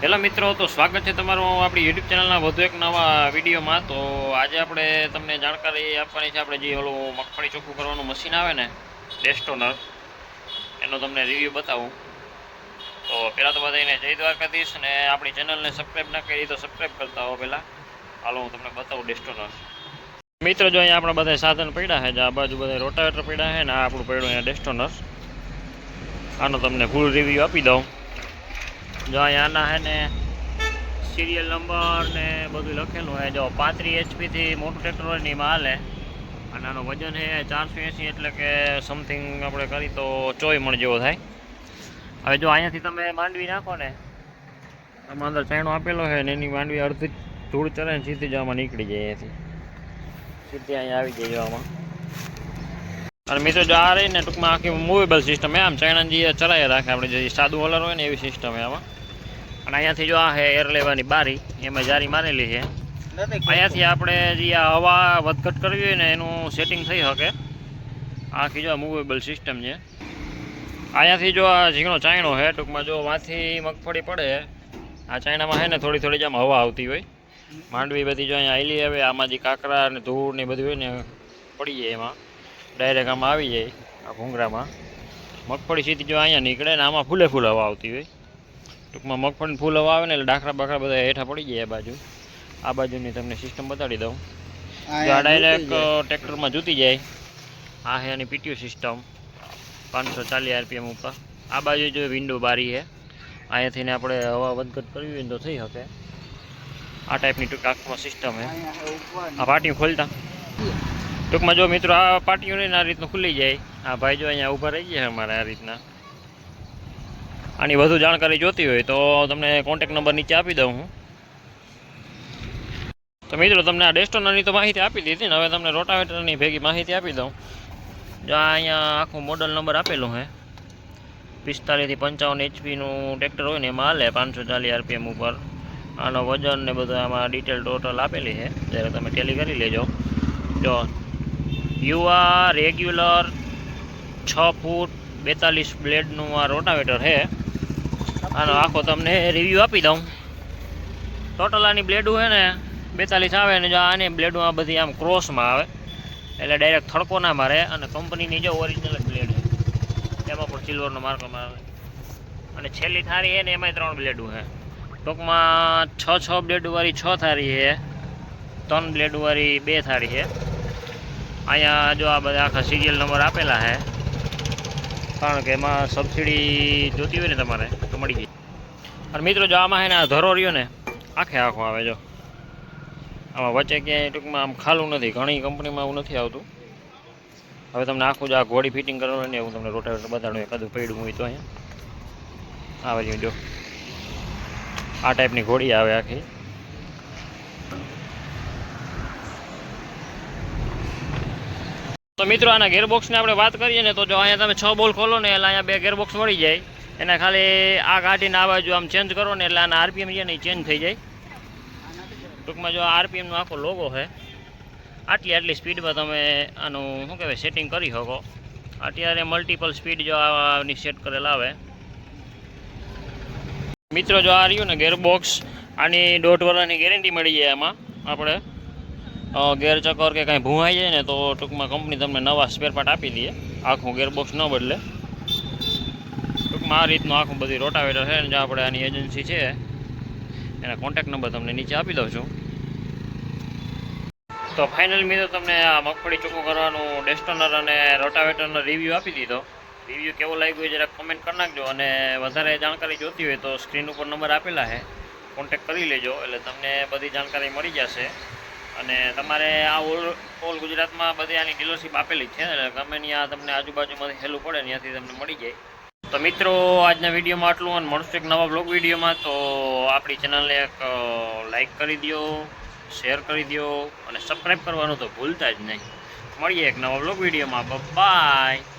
Hello મિત્રો, તો સ્વાગત છે તમારું આપણી યુટ્યુબ ચેનલના વધુ એક નવા વિડીયોમાં. તો આજે આપણે તમને જાણકારી આપવાની છે, આપણે જે ઓલું મગફળી ચોખ્ખું કરવાનું મશીન આવે ને ડેસ્ટોનર એનો તમને રિવ્યૂ બતાવું. તો પહેલાં તો બધાને જય દ્વારકાધીશ અને આપણી ચેનલને સબસ્ક્રાઈબ ના કરી તો સબસ્ક્રાઈબ કરતા હો પહેલાં. હાલો, હું તમને બતાવું ડેસ્ટોનર મિત્રો, જો અહીંયા આપણા બધા સાધન પડ્યા છે, જે આ બાજુ બધા રોટાવેટર પડ્યા છે ને, આ આપણું પડ્યું અહીંયા ડેસ્ટોનર આનો તમને ફૂલ રિવ્યૂ આપી દઉં. જો અહીંયા આના હે ને સિરિયલ નંબર ને બધું લખેલું હોય જો પાંત્રીસ એચપીથી મોટું ટ્રેક્ટર હોય ને એમાં અને આનું વજન છે ચારસો એંસી એટલે કે સમથિંગ આપણે કરી તો ચોય મણ જેવો થાય. હવે જો અહીંયાથી તમે માંડવી નાખો ને, આમાં અંદર ચાયણો આપેલો છે ને એની માંડવી અડધી ધૂળ ચડે ને સીધી જ આમાં નીકળી જાય અહીંયાથી. સીધી અહીંયા આવી જાય આમાં. અને મિત્રો જો આ રહીને ટૂંકમાં આખી મૂવેબલ સિસ્ટમ આમ ચાઇનાજી ચલાવી રાખે. આપણે જે સાદું હોલર હોય ને એવી સિસ્ટમ આમાં. અને અહીંયાથી જો આ છે એર લેવાની બારી એમાં જારી મારેલી છે. અહીંયાથી આપણે જે આ હવા વધઘટ કરવી હોય ને એનું સેટિંગ થઈ શકે. આખી જો આ મૂવેબલ સિસ્ટમ છે. અહીંયાથી જો આ ઝીણો ચાયણો છે ટૂંકમાં જો માંથી મગફળી પડે આ ચાયણામાં છે ને થોડી થોડી જેમ હવા આવતી હોય. માંડવી બધી જો અહીંયા આવેલી આવે આમાં જે કાંકરા ને ધૂળ ને બધું હોય ને પડી જાય એમાં. ડાયરેક્ટ આમાં આવી જાય આ ભૂંગરામાં મગફળી સીધી જો અહીંયા નીકળે ને આમાં ફૂલે ફૂલ હવા આવતી હોય. ટૂંકમાં મગફળી ફૂલ હવા આવે ને એટલે ડાખરા બાખરા બધા હેઠા પડી જાય આ બાજુ. આ બાજુની તમને સિસ્ટમ બતાડી દઉં. જો આ ડાયરેક્ટ ટ્રેક્ટરમાં જૂતી જાય. આ છે એની પીટીયુ સિસ્ટમ પાંચસો ચાલીસ આરપીએમ ઉપર. આ બાજુ જો વિન્ડો બારી છે અહીંયાથી ને આપણે હવા વધઘટ કરવી હોય તો થઈ શકે. આ ટાઈપની ટૂંક આંખમાં સિસ્ટમ છે આ પાટીઓ ખોલતા. ટૂંકમાં જો મિત્રો આ પાટીઓ નહીં આ રીતનું ખુલી જાય. આ ભાઈ જો અહીંયા ઊભા રહી ગયા અમારે આ રીતના. આની વધુ જાણકારી જોતી હોય તો તમને કોન્ટેક નંબર નીચે આપી દઉં હું. તો મિત્રો, તમને આ ડેસ્ટોનરની તો માહિતી આપી દીધી ને, હવે તમને રોટાવેટરની ભેગી માહિતી આપી દઉં. જો અહીંયા આખું મોડલ નંબર આપેલું છે પિસ્તાલીસથી પંચાવન એચપીનું ટ્રેક્ટર હોય ને, એમાં હાલે પાંચસો ચાલીસ આરપીએમ ઉપર. આનો વજન ને બધું આમાં ડિટેલ ટોટલ આપેલી છે જ્યારે તમે ટેલી કરી લેજો. જો યુઆ રેગ્યુલર છ ફૂટ બેતાલીસ બ્લેડનું આ રોટાવેટર છે આનો આખો તમને રિવ્યૂ આપી દઉં. ટોટલ આની બ્લેડું છે ને, બેતાલીસ આવે ને જો આની બ્લેડું આ બધી આમ ક્રોસમાં આવે, એટલે ડાયરેક્ટ થડકો ના મારે અને કંપનીની જો ઓરિજિનલ બ્લેડ છે. એમાં પણ સિલ્વરનો માર્કો મારે અને છેલ્લી થારી છે ને, એમાંય ત્રણ બ્લેડું છે. ટૂંકમાં છ છ બ્લેડવાળી છ થારી છે. ત્રણ બ્લેડવાળી બે થારી છે. અહીંયા જો આ બધા આખા સિરિયલ નંબર આપેલા છે કારણ કે એમાં સબસિડી જોતી હોય ને તમારે, તો મળી ગઈ અને મિત્રો, જો આમાં છે ને આ ધરો રહ્યો ને, આખે આખો આવે જો. આમાં વચ્ચે ક્યાંય ટૂંકમાં આમ ખાલું નથી, ઘણી કંપનીમાં એવું નથી આવતું. હવે તમને આખું જ આ ઘોડી ફિટિંગ કરવાનું ને, હું તમને રોટાવેટર બતાડું એકાદું પડ્યું હોય તો અહીંયા. આવે જો. આ ટાઈપની ઘોડી આવે આખી. તો મિત્રો, આના ગેરબોક્સની આપણે વાત કરીએ ને, તો જો અહીંયા તમે છ બોલ ખોલો ને, એટલે અહીંયા બે ગેરબોક્સ મળી જાય. એને ખાલી આ કાઢીને આ બાજુ આમ ચેન્જ કરો ને, એટલે આના આરપીએમ છે ને એ ચેન્જ થઈ જાય. ટૂંકમાં જો આરપીએમનો આખો લોગો છે. આટલી આટલી સ્પીડમાં તમે આનું, શું કહેવાય સેટિંગ કરી શકો. અત્યારે મલ્ટિપલ સ્પીડ જો આની સેટ કરેલ આવે. મિત્રો, જો આ રહ્યું ને ગેરબોક્સ આની દોઢ વર્ષની ગેરંટી મળી જાય એમાં આપણે. અ, ગેર ચક્કર કે કાંઈ ભૂવાઈ જાય ને તો ટૂંકમાં કંપની તમને નવા સ્પેર પાર્ટ આપી દે. આખું ગેરબોક્સ ન બદલે. ટૂંકમાં આ રીતનું આખું બધી રોટાવેટર છે ને જે આપણે આની એજન્સી છે એના કોન્ટેક્ટ નંબર તમને નીચે આપી દઉં છું. તો ફાઇનલ મિત્રો તમને આ મગફળી ચોખ્ખું કરવાનું ડેસ્ટોનર અને રોટાવેટરનો રિવ્યૂ આપી દીધો. રિવ્યૂ કેવો લાગ્યો હોય જરાક કમેન્ટ કરી નાખજો અને વધારે જાણકારી જોતી હોય તો સ્ક્રીન ઉપર નંબર આપેલા છે. કોન્ટેક્ટ કરી લેજો એટલે તમને બધી જાણકારી મળી જશે. અને તમારે આ ઓલ ઓલ ગુજરાતમાં બધી આની ડીલરશીપ આપેલી છે, એટલે ગમે ત્યાં તમને આજુબાજુમાંથી હેલું પડે, ત્યાંથી તમને મળી જાય. તો મિત્રો, આજના વિડીયોમાં આટલું અને મળશું એક નવા બ્લોગ વિડીયોમાં. તો આપણી ચેનલને એક લાઈક કરી દો શેર કરી દો અને સબસ્ક્રાઈબ કરવાનું તો ભૂલતા જ નહીં. મળીએ એક નવા બ્લોગ વિડીયોમાં. બાય